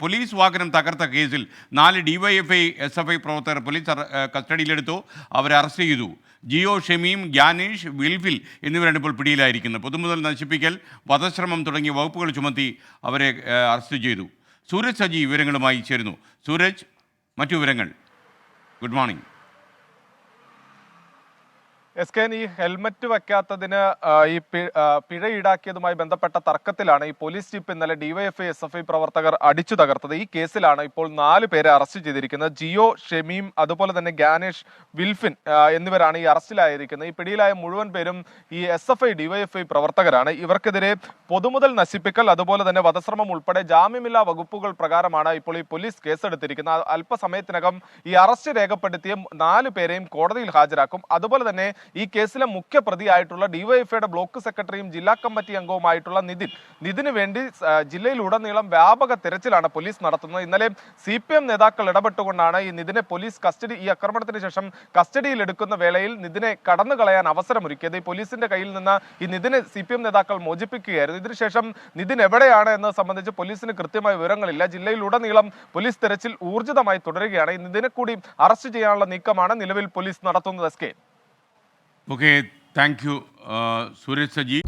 Police വാഹനം തകർത്ത കേസിൽ നാല് ഡിവൈഎഫ്ഐ എസ് എഫ് ഐ പ്രവർത്തകർ പോലീസ് കസ്റ്റഡിയിലെടുത്തു. അവരെ അറസ്റ്റ് ചെയ്തു. ജിയോ ഷെമീം ഗ്യാനേഷ് വിൽഫിൽ എന്നിവരാണ് ഇപ്പോൾ പിടിയിലായിരിക്കുന്നത്. പൊതുമുതൽ നശിപ്പിക്കൽ വധശ്രമം തുടങ്ങിയ വകുപ്പുകൾ ചുമത്തി അവരെ അറസ്റ്റ് ചെയ്തു. സൂരജ് സജി വിവരങ്ങളുമായി ചേരുന്നു. സൂരജ് മറ്റു വിവരങ്ങൾ. Good morning. എസ് കെ ഈ ഹെൽമറ്റ് വെക്കാത്തതിന് ഈ പിഴ ഈടാക്കിയതുമായി ബന്ധപ്പെട്ട തർക്കത്തിലാണ് ഈ പോലീസ് ജീപ്പ് ഇന്നലെ ഡിവൈഎഫ്ഐ എസ് എഫ് ഐ പ്രവർത്തകർ അടിച്ചു തകർത്തത്. ഈ കേസിലാണ് ഇപ്പോൾ നാല് പേരെ അറസ്റ്റ് ചെയ്തിരിക്കുന്നത്. ജിയോ ഷെമീം അതുപോലെ തന്നെ ഗാനേഷ് വിൽഫിൻ എന്നിവരാണ് ഈ അറസ്റ്റിലായിരിക്കുന്നത്. ഈ പിടിയിലായ മുഴുവൻ പേരും ഈ എസ് എഫ് ഐ ഡിവൈഎഫ്ഐ പ്രവർത്തകരാണ്. ഇവർക്കെതിരെ പൊതുമുതൽ നശിപ്പിക്കൽ അതുപോലെ തന്നെ വധശ്രമം ഉൾപ്പെടെ ജാമ്യമില്ലാ വകുപ്പുകൾ പ്രകാരമാണ് ഇപ്പോൾ ഈ പോലീസ് കേസെടുത്തിരിക്കുന്നത്. അല്പസമയത്തിനകം ഈ അറസ്റ്റ് രേഖപ്പെടുത്തിയ നാല് പേരെയും കോടതിയിൽ ഹാജരാക്കും. അതുപോലെ തന്നെ ഈ കേസിലെ മുഖ്യ പ്രതിയായിട്ടുള്ള ഡിവൈഎഫ്ഐയുടെ ബ്ലോക്ക് സെക്രട്ടറിയും ജില്ലാ കമ്മിറ്റി അംഗവുമായിട്ടുള്ള നിതിൻ. നിതിന് വേണ്ടി ജില്ലയിലുടനീളം വ്യാപക തിരച്ചിലാണ് പോലീസ് നടത്തുന്നത്. ഇന്നലെ സി പി എം നേതാക്കൾ ഇടപെട്ടുകൊണ്ടാണ് ഈ നിതിനെ പോലീസ് കസ്റ്റഡി ഈ ആക്രമണത്തിന് ശേഷം കസ്റ്റഡിയിൽ എടുക്കുന്ന വേളയിൽ നിതിനെ കടന്നു കളയാൻ അവസരമൊരുക്കിയത്. ഈ പോലീസിന്റെ കയ്യിൽ നിന്ന് ഈ നിതിനെ സി പി എം നേതാക്കൾ മോചിപ്പിക്കുകയായിരുന്നു. ഇതിനുശേഷം നിതിൻ എവിടെയാണ് എന്നത് സംബന്ധിച്ച് പോലീസിന് കൃത്യമായ വിവരങ്ങളില്ല. ജില്ലയിലുടനീളം പോലീസ് തെരച്ചിൽ ഊർജിതമായി തുടരുകയാണ്. നിതിനെ കൂടി അറസ്റ്റ് ചെയ്യാനുള്ള നീക്കമാണ് നിലവിൽ പോലീസ് നടത്തുന്നത്. Yes okay thank you Suraj Saji